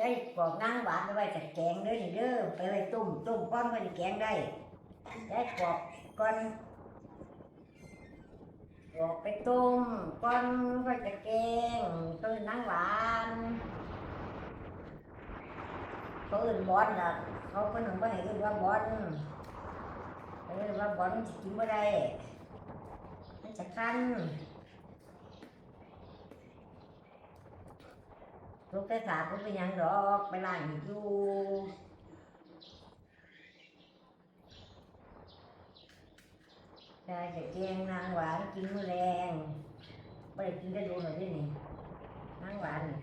ยายปอกนางหวานไปไว้จัดแกงเด้อนี่เด้อไปไว้ต้มตุ้มก้อนไว้ในแกงได้ยายปอกก้อนปอกไปตุ้มก้อนไว้จัดแกงต้นนางหวานเขาอื่นบอลน่ะเขาคนหนึ่งก็ให้เอื่นว่าบอลเขาเอื่นว่าบอลมันจะกินไม่ได้มันจะคัน ลูกแต่สาก็เป็นยังดอกไปล้างอยู่ยายจะแกงนางหวานกินมือแรงไม่ได้กินได้ดูหน่อยด้วยนี่นางหวานนี่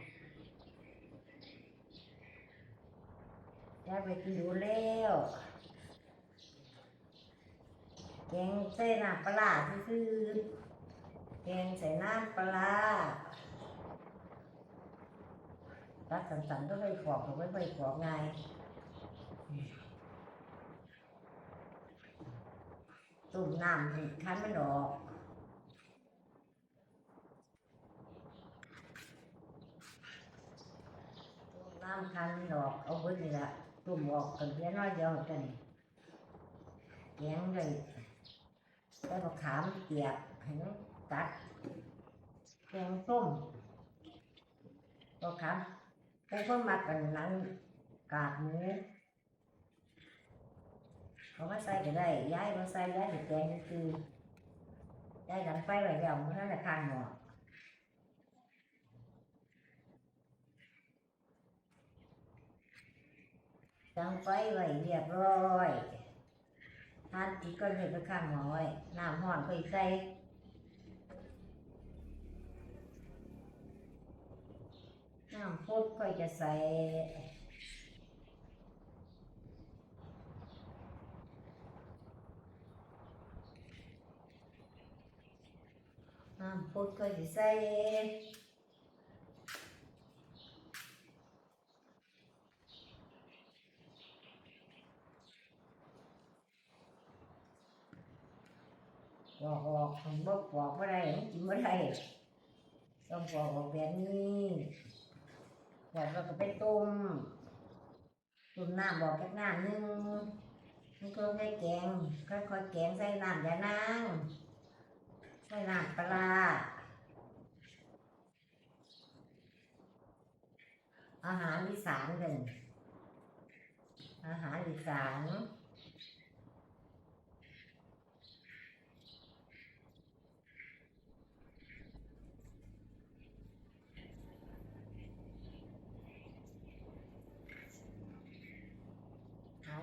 ยายไปกินดูแล้วแกงใส่น้ำปลาซื่อแกงใส่น้ำปลา ร้ารักสันๆก็ไปขอกหรือไม่ไปขอกไงตุ่มน้ำสิคั้นมันออกตุ่มน้ำคั้นมันออกเอาไว้นี่ละตุ่มออกกันเพียน้อยเดียวกันแกงเลยแล้วก็ขามเปียกให้มันตัดแกงส้มก็ขาม แต่คนมักกันหนังกากหมูเขามาใส่ก็ได้ย้ายมาใส่ย้ายติดแกงก็คือย้ายหลังไฟไว้แล้วมันนั่นแหละข้างหม้อดังไฟไว้เรียบร้อยทานติดก็เลยไปข้างหมอไว้น้ำห้อนก็อีกใส่ น้ำพุดก็จะใส่น้ำพุดก็จะใส่ปอกออกมันบ่ปอกไม่ได้มันกินไม่ได้ต้องปอกออกแบบนี้ แล้วเราก็ไปต้มต้มน้ำบอกแค่น้ำหนึงนี่ก็ใส่แกงค่อยๆแกงใส่น้ำยานางใส่น้ำปลาร้าอาหารอีสานเป็นอาหารอีสาน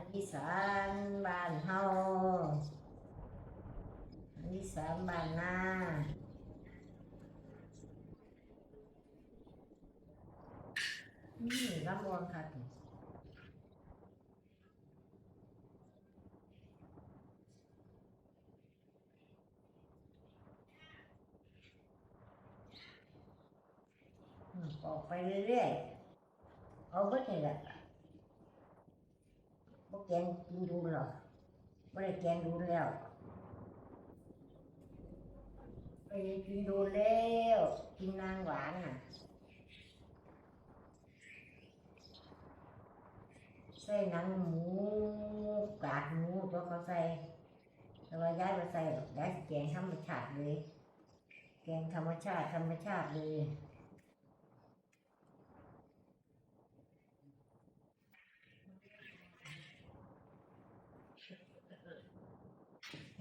อาหารอีสานบ้านเฮาอาหารอีสานบ้านนาอืมรับรองค่ะออกไปเรื่อยๆเอาเบิดนี่แหละ บ่แกงกินดูหรอกไม่ได้แกงดูแล้วไปกินดูแล้วกินนางหวานน่ะใส่หนังหมูกากหมูตัวเขาใส่แต่ว่าย้ายมาใส่หรอกย้ายแกงธรรมชาติเลย แกงธรรมชาติธรรมชาติเลย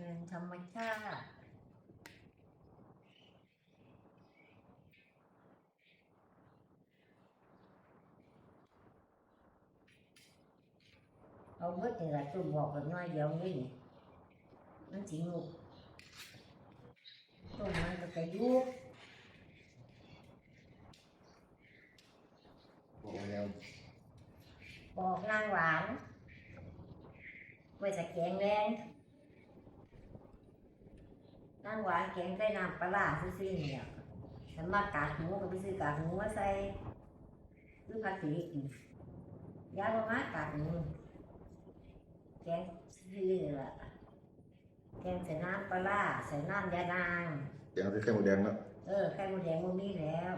แกงธรรมชาติ เอาเบิดนี่แหละตุ่มบอกแบบน้อยเดียวนี่มันสิงุกตุ่มมันก็จะยุบบอกแล้วบอกนางหวานไว้ใส่แกงแดง นั่งหวานแกงใส่น้ำปลาซื้อๆเนี่ยฉันมากากหมูก็ไปซื้อกากหมูมาใส่ซื้อผัดสีกินยาลงมากากหมูแกงซื้อละแกงใส่น้ำปลาใส่น้ำยานางแกงใส่ไข่หมูแดงแล้วเออไข่หมูแดงมันมีแล้ว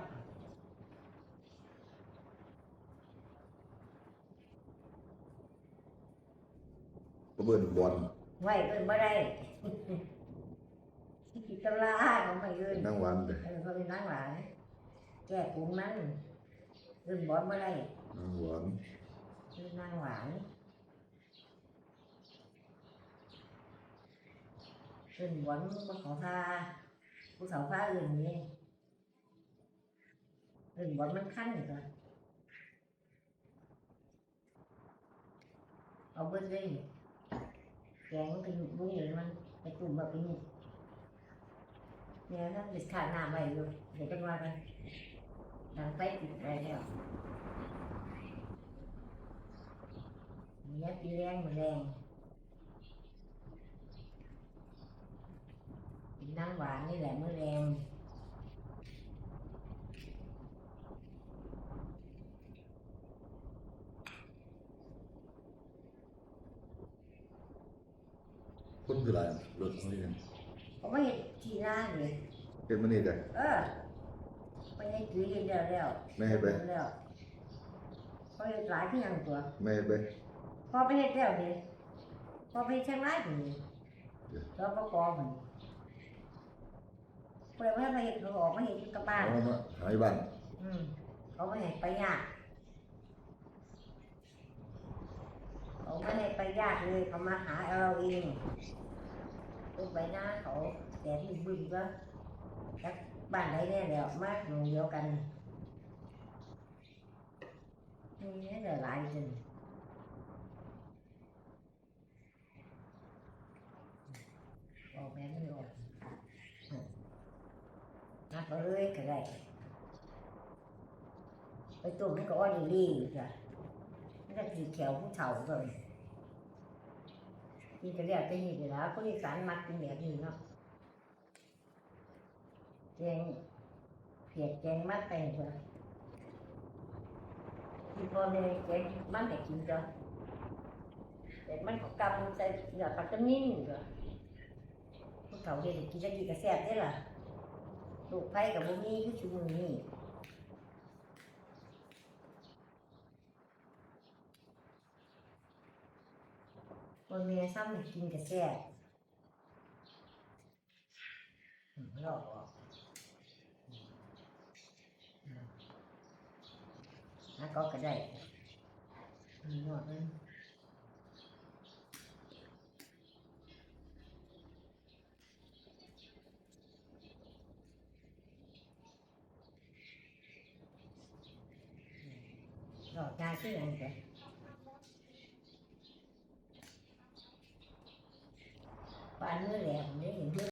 เบิ่นบอลไว้เบิ่นบ่ได้ กิตลาของไม่เอิ้นนางหวานเด้เออเขาเป็นนางหวานแก้กลุ่มมันเอิ้นบ่บ่ได้นางหวานเอิ้นนางหวานเอิ้นบ่บ่ขอพาผู้สาวพาเอิ้นนี่เอิ้นบ่มันคันก็เอาเบิ่งเลยแกงมันก็อยู่บุ้งเลยมันไปตุ่มแบบนี้ เนี่ยถ้าติดขาดน้ำไว้อยู่เดี๋ยวจะว่ากันดังไปติดอะไรแล้วเนี่ยปีแรงมือนแรงกินน้ำหวานนี่แหละมื้อแรงคนคือหลายรถเขานี่กัน เขาไม่เห็นทีหน้าเลยเฮ็ดมื้อนี้ได้เออไม่ให้ถือเย็นเดียวแล้วไม่ให้ไปแล้วเขาเห็นหลายที่ยังตัวไม่ให้ไปพอไปเฮ็ดแล้วเด้พอไปเชียงรายพุ่นนี่แล้วก็กอมันเพิ่นว่าไปเฮ็ดเขาออกมาเฮ็ดอยู่กับบ้านเอามาหายบ้านอืมเขาไม่ให้ไปยากเขาไม่ให้ไปยากเลยเขามาหาเอาเราเอง ลูกไปหน้าเขาแต่ที่บึ้งก็จักบ้านไหนแน่แล้วมาหนูเดียวกันนี่แหละหลายจนออกแม่ไม่ออกนักเขาเลยก็ได้ไปตุ่มให้ก็อ้อนลี่จ้ะนี่ก็สีเขียวผู้เฒ่าเลย นี่ก็เรียกเป็นนี่ไปแล้วคนอีสานมักเป็นแบบนี้เนาะแกงเพียกแกงมัดแต่งจ้ะที่พ่อแม่แกงมันแต่กินจ้ะแต่มันก็กำใส่เหลือปักตะนิ่งจ้ะผู้เฒ่าเด็กกินจะกินกระแซ่บได้ล่ะลูกไผ่กับบุมีคือชุมอนี่ คนเมียซ้ำกินกระแซ่บอืมลอกออกอืมแล้วก็ก็ได้อืมนวดมันหลอกยาชื่ออะไรกันปานมือแหลมไหนเพื่ อน